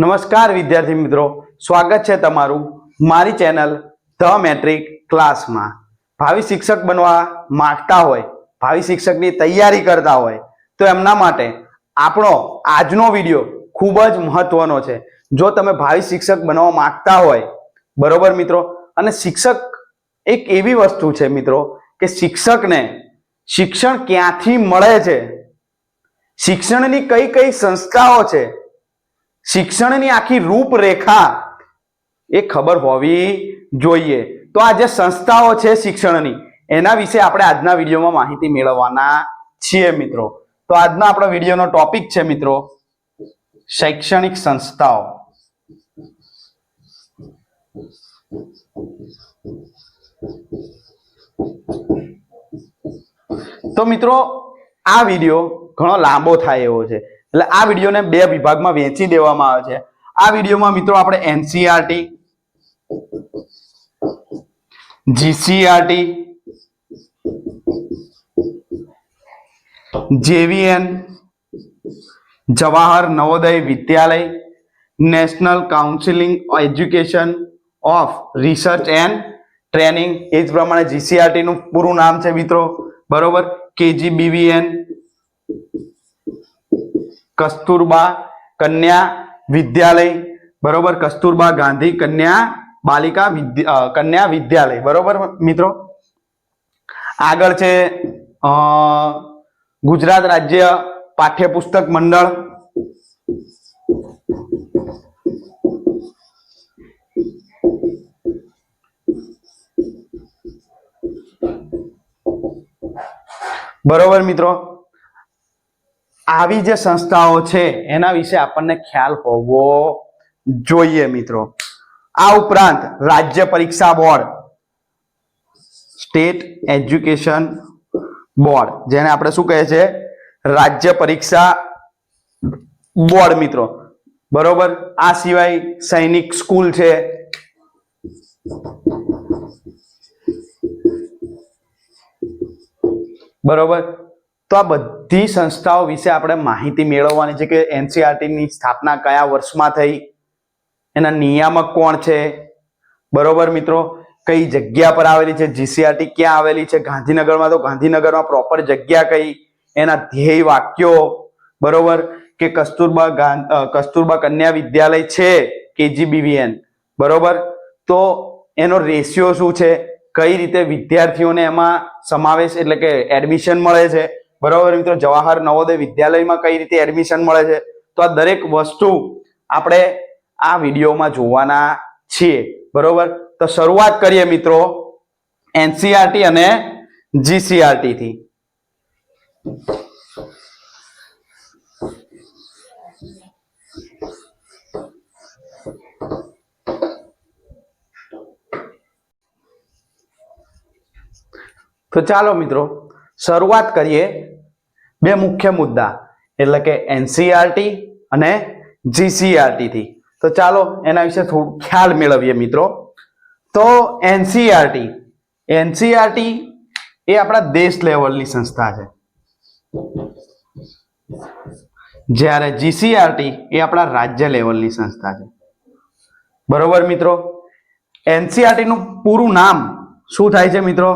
નમસ્કાર વિદ્યાર્થી મિત્રો. સ્વાગત છે તમારું મારી ચેનલ ધ મેટ્રિક ક્લાસમાં. ભાવિ શિક્ષક બનવા માંગતા હોય, ભાવિ શિક્ષકની તૈયારી કરતા હોય, તો એમના માટે આપણો આજનો વીડિયો ખૂબ જ મહત્વનો છે. જો તમે ભાવિ શિક્ષક બનવા માંગતા હોય, બરોબર મિત્રો? અને શિક્ષક એક એવી વસ્તુ છે મિત્રો કે શિક્ષકને શિક્ષણ ક્યાંથી મળે છે? શિક્ષણની કઈ કઈ સંસ્થાઓ છે? શિક્ષણની આખી રૂપરેખા એ ખબર હોવી જોઈએ. તો આ જે સંસ્થાઓ છે શિક્ષણની, એના વિશે આપણે આજના વિડીયોમાં માહિતી મેળવવાના છીએ મિત્રો. તો આજનો આપણો વિડીયોનો ટોપિક છે મિત્રો, શૈક્ષણિક સંસ્થાઓ. તો મિત્રો, આ વીડિયો ઘણો લાંબો થાય એવો છે. એટલે આ વિડીયોને બે વિભાગમાં વહેંચી દેવામાં આવે છે. આ વિડીયોમાં મિત્રો આપણે NCERT GCERT JVN Jawahar Navodaya Vidyalaya national counselling education of research and training એ જ પ્રમાણે જીસીઆરટીનું પૂરું નામ છે મિત્રો. બરોબર? કેજીબીવીએન કસ્તુરબા કન્યા વિદ્યાલય. બરોબર? કસ્તુરબા ગાંધી કન્યા બાલિકા કન્યા વિદ્યાલય. બરોબર મિત્રો? આગળ છે ગુજરાત રાજ્ય પાઠ્યપુસ્તક મંડળ. બરોબર મિત્રો? આવી જે સંસ્થાઓ છે, એના વિશે આપણને ખ્યાલ હોવો જોઈએ મિત્રો. આ ઉપરાંત રાજ્ય પરીક્ષા બોર્ડ, સ્ટેટ એજ્યુકેશન બોર્ડ, જેને આપણે શું કહે છે? રાજ્ય પરીક્ષા બોર્ડ મિત્રો. બરોબર? આ સિવાય સૈનિક સ્કૂલ છે. બરોબર? તો આ બધી સંસ્થાઓ વિશે આપણે માહિતી મેળવવાની છે કે એનસીઆરટીની સ્થાપના કયા વર્ષમાં થઈ, એના નિયામક કોણ છે? બરોબર મિત્રો, કઈ જગ્યા પર આવેલી છે? જીસીઆરટી ક્યાં આવેલી છે? ગાંધીનગરમાં તો ગાંધીનગરમાં પ્રોપર જગ્યા કઈ? એના ધ્યેય વાક્યો, બરોબર? કે કસ્તુરબા કસ્તુરબા કન્યા વિદ્યાલય છે, કેજીબીવીએન, બરોબર? તો એનો રેશિયો શું છે? કઈ રીતે વિદ્યાર્થીઓને એમાં સમાવેશ એટલે કે એડમિશન મળે છે? બરોબર મિત્રો, જવાહર નવોદય વિદ્યાલયમાં કઈ રીતે એડમિશન મળે છે? તો આ દરેક વસ્તુ આપણે આ વિડીયોમાં જોવાના છીએ, બરોબર? તો શરૂઆત કરીએ મિત્રો, એનસીઆરટી અને જીસીઆરટી થી તો ચાલો મિત્રો શરૂઆત કરીએ બે મુખ્ય મુદ્દા, એટલે કે એનસીઆરટી અને જીસીઆરટીથી તો ચાલો એના વિશે થોડું ખ્યાલ મેળવીએ મિત્રો. તો એનસીઆરટી એનસીઆરટી એ આપણા દેશ લેવલની સંસ્થા છે. જ્યારે જીસીઆરટી એ આપણા રાજ્ય લેવલની સંસ્થા છે. બરોબર મિત્રો? એનસીઆરટીનું પૂરું નામ શું થાય છે મિત્રો?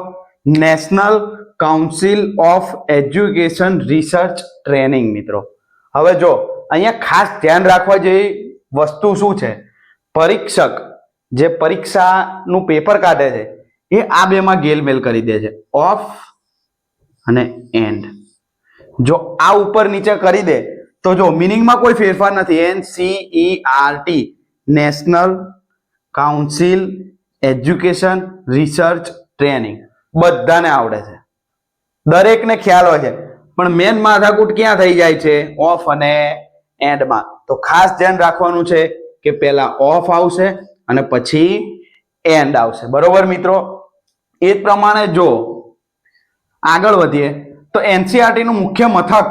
National council of education research training મિત્રો. હવે જો, અહીંયા ખાસ ધ્યાન રાખવા જેવી વસ્તુ શું છે? પરીક્ષક જે પરીક્ષાનું પેપર કાઢે છે, એ આ બેમાં ગેલમેલ કરી દે છે. ઓફ અને એન્ડ જો આ ઉપર નીચે કરી દે, તો જો મિનિંગમાં કોઈ ફેરફાર નથી. N C E R T national council education research training બધાને આવડે છે. દરેકને ખ્યાલ હોય છે. પણ મેન માથાકૂટ ક્યાં થઈ જાય છે? ઓફ અને એન્ડમાં તો ખાસ ધ્યાન રાખવાનું છે કે પહેલા ઓફ આવશે અને પછી એન્ડ આવશે. બરોબર મિત્રો? એ પ્રમાણે જો આગળ વધીએ, તો એનસીઆરટી નું મુખ્ય મથક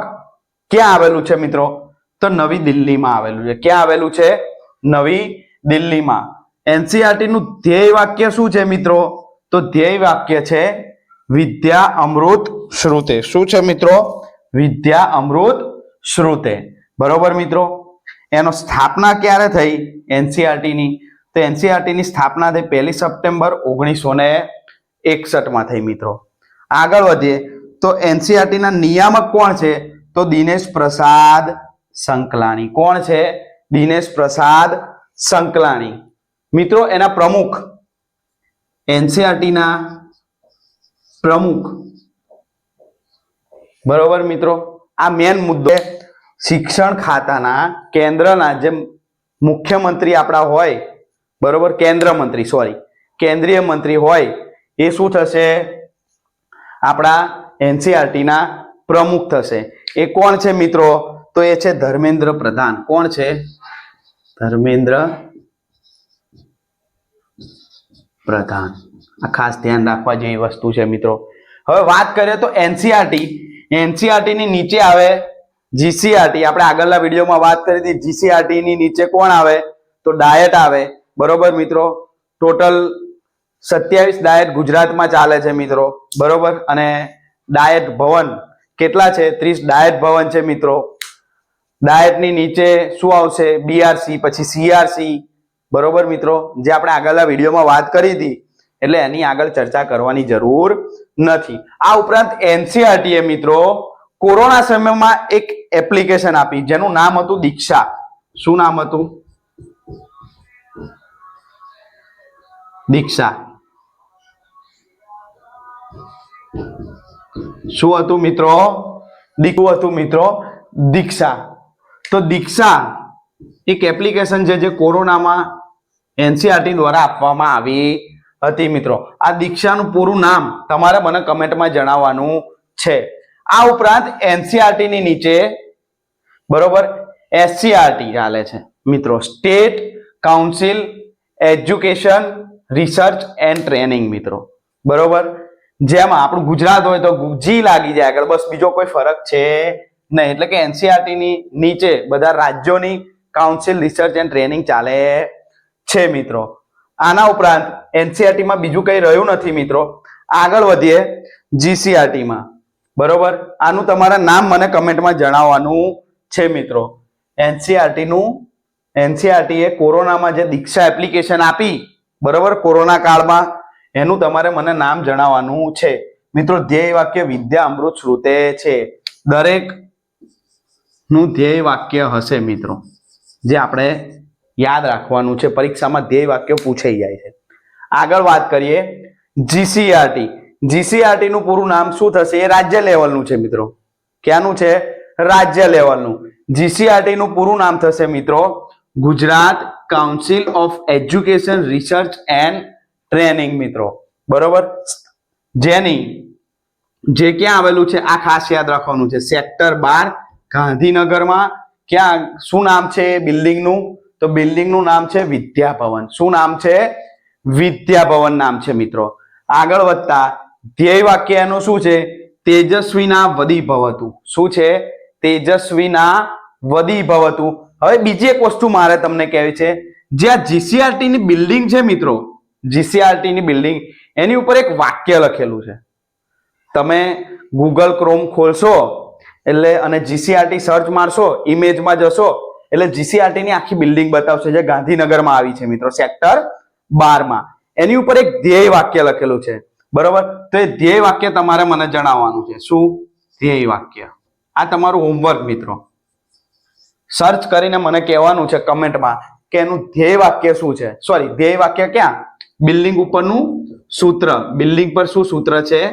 ક્યાં આવેલું છે મિત્રો? તો નવી દિલ્હીમાં આવેલું છે. ક્યાં આવેલું છે? નવી દિલ્હીમાં. એનસીઆરટી નું ધ્યેય વાક્ય શું છે મિત્રો? તો ધ્યેય વાક્ય છે વિદ્યા અમૃત શ્રુતે. શું છે મિત્રો? વિદ્યા અમૃત શ્રુતે. બરોબર મિત્રો? એનો સ્થાપના ક્યારે થઈ? એનસીઆરટીની. તો એનસીઆરટીની સ્થાપના થઈ પહેલી સપ્ટેમ્બર ઓગણીસો ને એકસઠમાં થઈ મિત્રો. આગળ વધીએ. તો એનસીઆરટીના નિયામક કોણ છે? તો દિનેશ પ્રસાદ સંકલાણી. કોણ છે? દિનેશ પ્રસાદ સંકલાણી. મિત્રો, એના પ્રમુખ. એનસીઆરટી ના પ્રમુખ. બરોબર મિત્રો? આ મેન મુદ્દો શિક્ષણ ખાતાના કેન્દ્રના જે મુખ્યમંત્રી આપણા હોય બરોબર કેન્દ્ર મંત્રી સોરી કેન્દ્રીય મંત્રી હોય એ શું થશે? આપણા એનસીઆરટીના પ્રમુખ થશે. એ કોણ છે મિત્રો? તો એ છે ધર્મેન્દ્ર પ્રધાન. કોણ છે? ધર્મેન્દ્ર પ્રધાન. આ ખાસ ધ્યાન રાખવા જેવી વસ્તુ છે મિત્રો. હવે વાત કરીએ તો એનસીઆરટી એનસીઆરટી ની નીચે આવે જીસીઆરટી આપણે આગળના વિડીયોમાં વાત કરી હતી જીસીઆરટી ની નીચે કોણ આવે? તો ડાયટ આવે. બરોબર મિત્રો? ટોટલ સત્યાવીસ ડાયટ ગુજરાતમાં ચાલે છે મિત્રો. બરોબર? અને ડાયટ ભવન કેટલા છે? ત્રીસ ડાયટ ભવન છે મિત્રો. ડાયટની નીચે શું આવશે? બીઆરસી પછી સીઆરસી બરોબર મિત્રો? જે આપણે આગળના વિડીયોમાં વાત કરી હતી. એટલે એની આગળ ચર્ચા કરવાની જરૂર નથી. આ ઉપરાંત એનસીઆરટીએ મિત્રો કોરોના સમયમાં એક એપ્લિકેશન આપી, જેનું નામ હતું દીક્ષા. શું નામ હતું? દીક્ષા. શું હતું મિત્રો? દીકું હતું મિત્રો? દીક્ષા. તો દીક્ષા એક એપ્લિકેશન છે જે કોરોનામાં એનસીઆરટી દ્વારા આપવામાં આવી હતી મિત્રો. આ દીક્ષાનું પૂરું નામ તમારે મને કમેન્ટમાં જણાવવાનું છે. આ ઉપરાંત એનસીઆરટી ની નીચે, બરોબર, એસસીઆરટી ચાલે છે. મિત્રો, state council education research and training મિત્રો. બરોબર? જેમાં આપણું ગુજરાત હોય તો જી લાગી જાય આગળ. બસ બીજો કોઈ ફરક છે નહીં. એટલે કે એનસીઆરટી ની નીચે બધા રાજ્યોની કાઉન્સિલ રિસર્ચ એન્ડ ટ્રેનિંગ ચાલે છે મિત્રો. આના ઉપરાંત એનસીઆરટીમાં બીજું કંઈ રહ્યું નથી મિત્રો. આગળ વધીએ જીસીઆરટીમાં બરોબર? આનું તમારા નામ મને કમેન્ટમાં જણાવવાનું છે મિત્રો. એનસીઆરટીનું એનસીઆરટીએ એનસીઆરટી એ કોરોનામાં જે દીક્ષા એપ્લિકેશન આપી, બરોબર? કોરોના કાળમાં એનું તમારે મને નામ જણાવવાનું છે. મિત્રો, ધ્યેય વાક્ય વિદ્યા અમૃત શ્રુતે છે. દરેકનું ધ્યેય વાક્ય હશે મિત્રો. જે આપણે યાદ રાખવાનું છે. પરીક્ષામાં ધ્યેય વાક્ય પૂછાઈ જાય છે. આગળ વાત કરીએ. જીસીઆરટી જીસીઆરટી નું પૂરું નામ શું થશે? એ રાજ્ય લેવલનું છે, મિત્રો. ક્યાંનું છે? રાજ્ય લેવલનું. જીસીઆરટી નું પૂરું નામ થશે, મિત્રો. Gujarat council of education research and training, મિત્રો. બરોબર? જેની, જે ક્યાં આવેલું છે? આ ખાસ યાદ રાખવાનું છે. સેક્ટર બાર ગાંધીનગરમાં. ક્યાં, શું નામ છે? બિલ્ડિંગનું. તો બિલ્ડિંગનું નામ છે વિદ્યાભવન. શું નામ છે? વિદ્યાભવન નામ છે, મિત્રો. આગળ વધતા ધ્યેય વાક્ય એનું શું છે? તેજસ્વીના વદી ભવતું. શું છે? તેજસ્વીના વદી ભવતું. હવે બીજી એક વસ્તુ મારે તમને કહેવી છે. જ્યાં જીસીઆરટી ની બિલ્ડિંગ છે, મિત્રો જીસીઆરટી ની બિલ્ડિંગ, એની ઉપર એક વાક્ય લખેલું છે. તમે ગૂગલ ક્રોમ ખોલશો એટલે અને જીસીઆરટી સર્ચ મારશો ઇમેજમાં જશો એટલે જીસીઆરટી ની આખી બિલ્ડિંગ બતાવશે જે ગાંધીનગરમાં આવી છે મિત્રો સેક્ટર બારમાં. એની ઉપર એક ધ્યેય વાક્ય લખેલું છે. બરોબર? તો એ ધ્યેય વાક્ય તમારે મને જણાવવાનું છે. શું? ધ્યેય વાક્ય. આ તમારું હોમવર્ક મિત્રો. સર્ચ કરીને મને કહેવાનું છે કમેન્ટમાં કે એનું ધ્યેય વાક્ય શું છે? સોરી ધ્યેય વાક્ય ક્યાં? બિલ્ડિંગ ઉપરનું સૂત્ર. બિલ્ડિંગ પર શું સૂત્ર છે?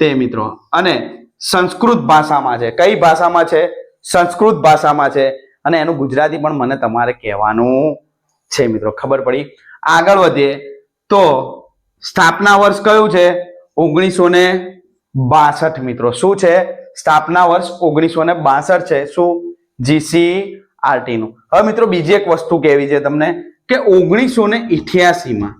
તે મિત્રો. અને સંસ્કૃત ભાષામાં છે. કઈ ભાષામાં છે? સંસ્કૃત ભાષામાં છે. અને એનું ગુજરાતી પણ મને તમારે કહેવાનું છે મિત્રો, ખબર પડી? આગળ વધીએ તો સ્થાપના વર્ષ કયું છે? ઓગણીસો ને બાસઠ મિત્રો, શું છે? સ્થાપના વર્ષ ઓગણીસો ને બાસઠ છે, શું? જીસી આરટી નું હવે મિત્રો બીજી એક વસ્તુ કેવી છે તમને કે ઓગણીસો ને ઇઠ્યાસીમાં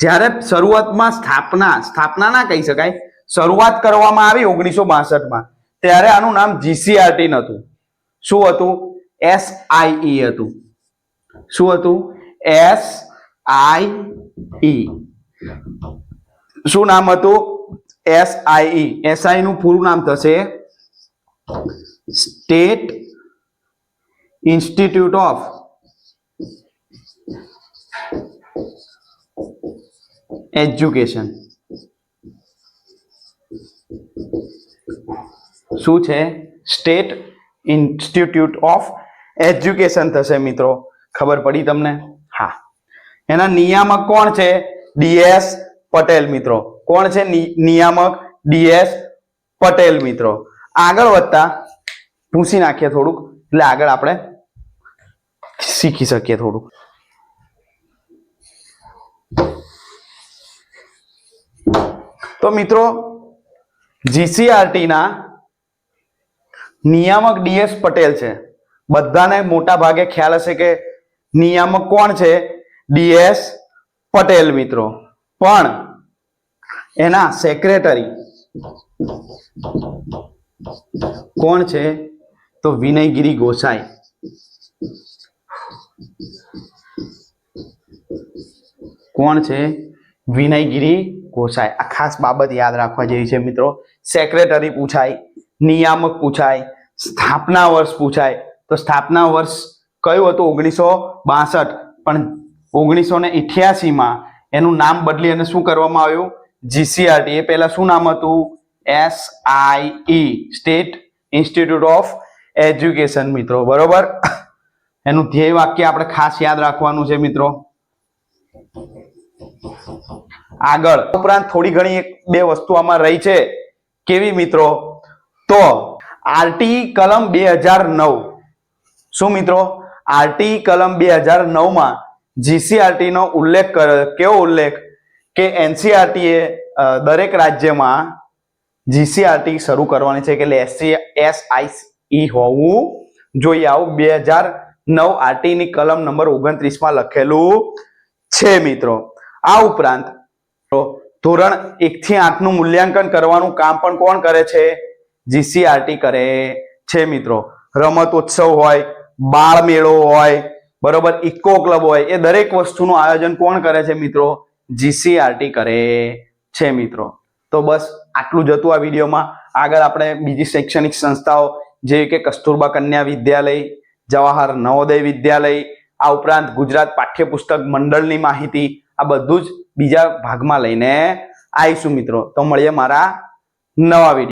જ્યારે શરૂઆતમાં સ્થાપના સ્થાપના ના કહી શકાય, શરૂઆત કરવામાં આવી ઓગણીસો બાસઠમાં, ત્યારે આનું નામ જીસીઆરટી નતું શું હતું? એસ આઈ હતું. શું હતું? એસ આઈ શું નામ હતું? એસ આઈ એસઆઈ નું પૂરું નામ થશે સ્ટેટ ઇન્સ્ટિટ્યૂટ ઓફ એજ્યુકેશન શું છે? સ્ટેટ ઇન્સ્ટિટ્યૂટ ઓફ એજ્યુકેશન થશે મિત્રો. ખબર પડી તમને? હા. એના નિયામક કોણ છે? ડીએસ પટેલ મિત્રો. કોણ છે નિયામક? ડીએસ પટેલ મિત્રો. આગળ વધતા પૂછી નાખીએ થોડુંક. એટલે આગળ આપણે શીખી શકીએ થોડુંક. તો મિત્રો જીસીઆરટી ના નિયામક ડીએસ પટેલ છે. બધાને મોટા ભાગે ખ્યાલ હશે કે નિયામક કોણ છે? ડીએસ પટેલ મિત્રો. પણ એના સેક્રેટરી કોણ છે? તો વિનયગીરી ગોસાઈ. કોણ છે? વિનયગીરી ગોસાઈ. આ ખાસ બાબત યાદ રાખવા જેવી છે મિત્રો. સેક્રેટરી પૂછાય, નિયામક પૂછાય, સ્થાપના વર્ષ પૂછાય તો સ્થાપના વર્ષ કયું હતું? ઓગણીસો બાસઠ. પણ ઓગણીસો ને ઇઠ્યાસીમાં એનું નામ બદલી અને શું કરવામાં આવ્યું? જીસીઆરટી એ પહેલા શું નામ હતું? S I E state institute of education મિત્રો. બરોબર? એનું ધ્યેય વાક્ય આપણે ખાસ યાદ રાખવાનું છે, મિત્રો. આગળ. ઉપરાંત થોડી ઘણી એક બે વસ્તુ આમાં રહી છે. કેવી, મિત્રો? તો, આરટી કલમ બે હજાર નવ. શું મિત્રો? આરટી કલમ બે હજાર નવમાં જીસીઆરટી નો ઉલ્લેખ કર્યો કેવો ઉલ્લેખ? કે એનસીઆરટી એ દરેક રાજ્યમાં જીસીઆરટી શરૂ કરવાની છે, એટલે એસસી એસઆઈઈ હોવું જોઈએ. આવું બે હજાર નવ આરટી ની કલમ નંબર ઓગણત્રીસમાં લખેલું છે, મિત્રો. આ ઉપરાંત, ધોરણ એક થી આઠનું મૂલ્યાંકન કરવાનું કામ પણ કોણ કરે છે? જીસીઆરટી કરે છે, મિત્રો. રમત ઉત્સવ હોય બાળ મેળો હોય, બરોબર, ઇકો ક્લબ હોય, એ દરેક વસ્તુનું આયોજન કોણ કરે છે મિત્રો? જીસીઆરટી કરે છે મિત્રો. તો બસ આટલું જ હતું આ વિડીયોમાં. આગળ આપણે બીજી શૈક્ષણિક સંસ્થાઓ જેવી કે કસ્તુરબા કન્યા વિદ્યાલય, જવાહર નવોદય વિદ્યાલય, આ ઉપરાંત ગુજરાત પાઠ્યપુસ્તક મંડળની માહિતી, આ બધું જ બીજા ભાગમાં લઈને આવીશું મિત્રો. તો મળીએ મારા નવા વીડિયો